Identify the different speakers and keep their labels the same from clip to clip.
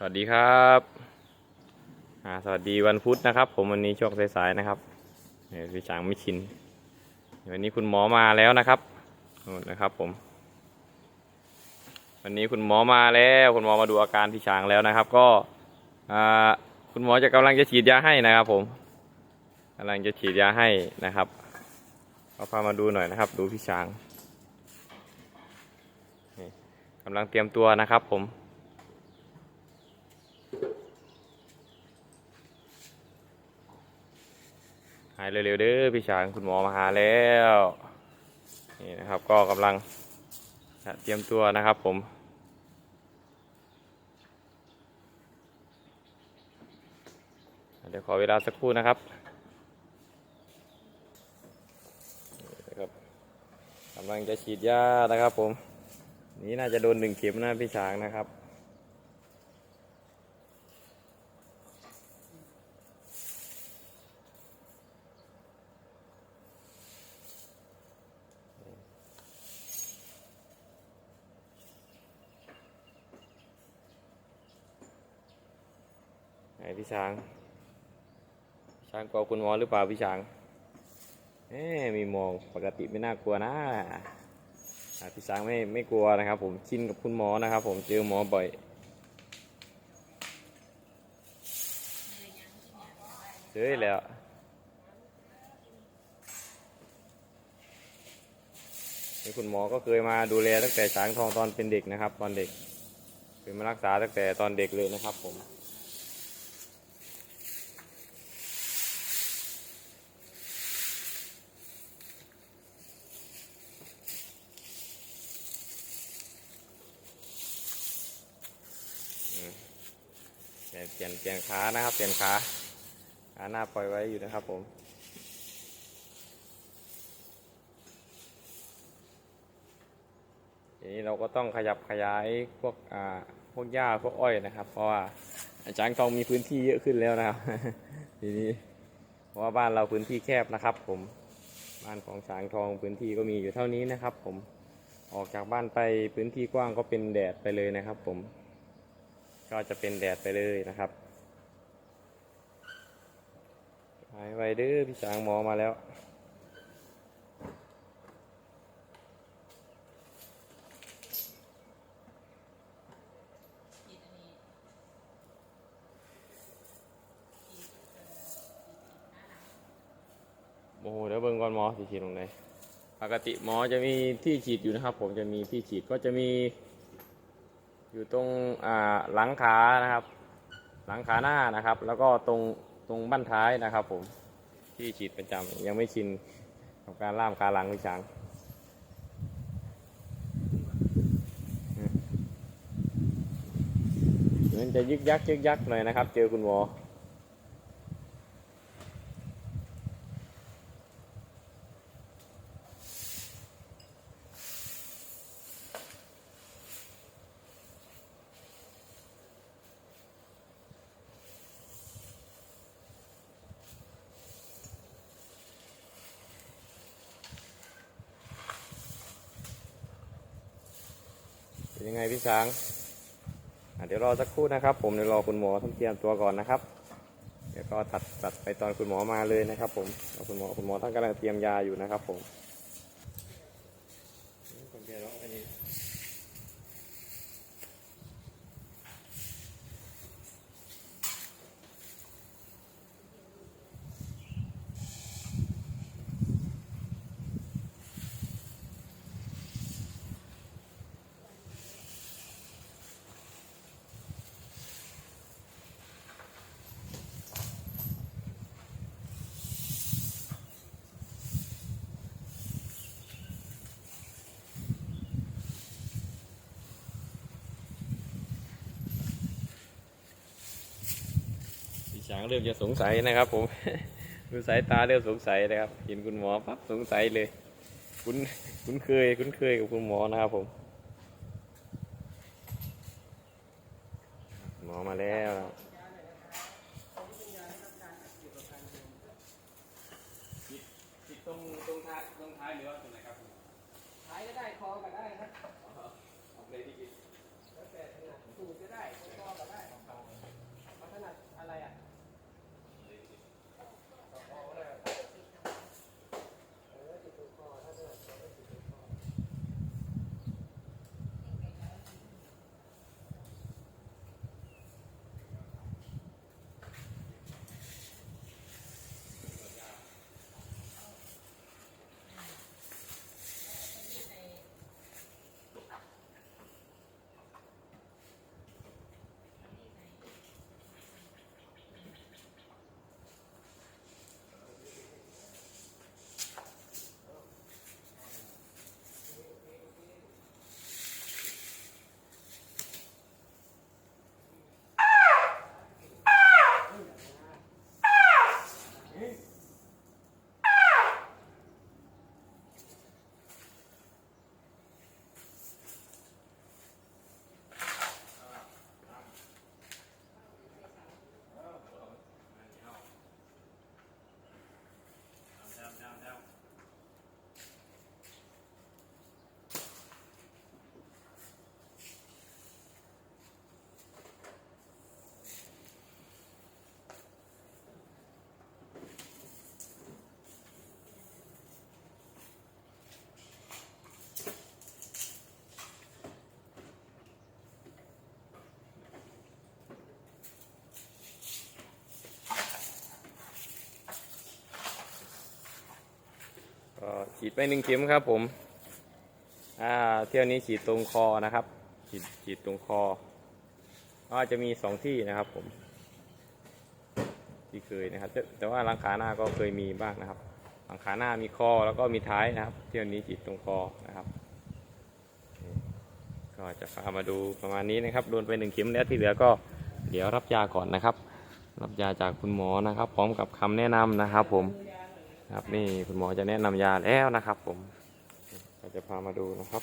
Speaker 1: สวัสดีครับสวัสดีวันพุธนะครับ ผมวันนี้ช่วงสายๆนะครับเนี่ยพี่ช้างไม่ชินวันนี้คุณหมอมาแล้วนะครับนะครับผม วันนี้คุณหมอมาแล้วคุณหมอมาดูอาการพี่ช้างแล้วนะครับ ก็คุณหมอจะกำลังจะฉีดยาให้นะครับ ผมกำลังจะฉีดยาให้นะครับเอาพามาดูหน่อยนะครับ ดูพี่ช้างนี่กำลังเตรียมตัวนะครับ ผม หาย เร็วๆเด้อพี่ช้างคุณหมอมาหาแล้วนี่นะครับก็กำลังเตรียมตัวนะครับผมเดี๋ยวขอเวลาสักครู่นะครับนี่นะครับกำลังจะฉีดยานะครับผม นี่น่าจะโดนหนึ่งเข็มนะพี่ช้างนะครับ พี่ช้าง ช้างกลัวคุณหมอหรือเปล่าพี่ช้างเอ๊มีมองปกติไม่น่ากลัวนะพี่ช้างไม่ไม่กลัวนะครับ ผมชินกับคุณหมอนะครับ ผมเจอหมอบ่อยเจอแล้วี่คุณหมอก็เคยมาดูแลตั้งแต่ช้างทองตอนเป็นเด็กนะครับ ตอนเด็กเคยมารักษาตั้งแต่ตอนเด็กเลยนะครับผม เปลี่ยนเปลี่ยนขานะครับ เปลี่ยนขาขาหน้าปล่อยไว้อยู่นะครับผมทีนี้เราก็ต้องขยับขยายพวกอ่าพวกหญ้าพวกอ้อยนะครับ เพราะว่าช้างทองมีพื้นที่เยอะขึ้นแล้วนะครับ ทีนี้เพราะว่าบ้านเราพื้นที่แคบนะครับ ผมบ้านของช้างทองพื้นที่ก็มีอยู่เท่านี้นะครับ ผมออกจากบ้านไปพื้นที่กว้างก็เป็นแดดไปเลยนะครับ ผม ก็จะเป็นแดดไปเลยนะครับหายไวเด้อพี่ช้างหมอมาแล้วโอ้โหเดี๋ยวเบิ่งก่อนหมอสิฉีดตรงไหนปกติหมอจะมีที่ฉีดอยู่นะครับ ผมจะมีที่ฉีดก็จะมี อยู่ตรงหลังขานะครับ หลังขาหน้านะครับ แล้วก็ตรงตรงบั้นท้ายนะครับ ผมที่ฉีดประจำยังไม่ชินกับการล่ามขาหลังพี่ช้างอืมมันจะยึกยักยึกยักหน่อยนะครับ เจอคุณหมอ เป็นยังไงพี่ช้างเดี๋ยวรอสักครู่นะครับ ผมเดี๋ยวรอคุณหมอท่านเตรียมตัวก่อนนะครับเดี๋ยวก็ตัดตัดไปตอนคุณหมอมาเลยนะครับ ผมคุณหมอคุณหมอท่านกำลังเตรียมยาอยู่นะครับ ผมคนเดียวแล้วอันนี้พี่ช้างเริ่มจะสงสัยนะครับ ผมดูสายตาเริ่มสงสัยนะครับ เห็นคุณหมอปั๊บสงสัยเลย คุ้นคุ้นเคยคุ้นเคยกับคุณหมอนะครับผม หมอมาแล้วนะครับตรงตรงท้ายตรงท้ายหรือว่าตรงไหนครับ
Speaker 2: ขายก็ได้คอก็ได้ครับ
Speaker 1: เลยที่กิน
Speaker 2: แล้วแต่ถนัดสูตรก็ได้คอก็ได้
Speaker 1: ฉีดไปหนึ่งเข็มครับผม อ่า เที่ยวนี้ฉีดตรงคอนะครับ ฉีดฉีดตรงคอ ก็จะมีสองที่นะครับผม ที่เคยนะครับ แต่ว่าหลังขาหน้าก็เคยมีบ้างนะครับหลังขาหน้ามีคอแล้วก็มีท้ายนะครับ เที่ยวนี้ฉีดตรงคอนะครับ ก็จะพามาดูประมาณนี้นะครับ โดนไปหนึ่งเข็มแล้วที่เหลือก็เดี๋ยวรับยาก่อนนะครับ รับยาจากคุณหมอนะครับ พร้อมกับคำแนะนำนะครับผม ครับนี่คุณหมอจะแนะนำยาแล้วนะครับ ผมก็จะพามาดูนะครับ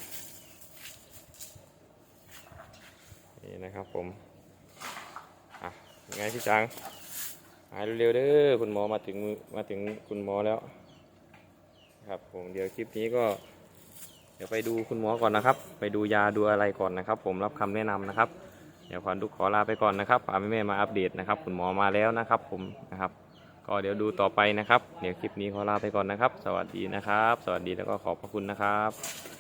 Speaker 1: นี่นะครับผมอะยังไงพี่จังหายเร็วๆเด้อคุณหมอมาถึงมาถึงคุณหมอแล้ว ครับผมเดี๋ยวคลิปนี้ก็ เดี๋ยวไปดูคุณหมอก่อนนะครับ ไปดูยาดูอะไรก่อนนะครับ ผมรับคำแนะนำนะครับ เดี๋ยวขวัญทุกขอลาไปก่อนนะครับพาแม่มาอัปเดตนะครับ คุณหมอมาแล้วนะครับ ผมนะครับ ก็เดี๋ยวดูต่อไปนะครับ เดี๋ยวคลิปนี้ขอลาไปก่อนนะครับ สวัสดีนะครับ สวัสดีแล้วก็ขอบพระคุณนะครับ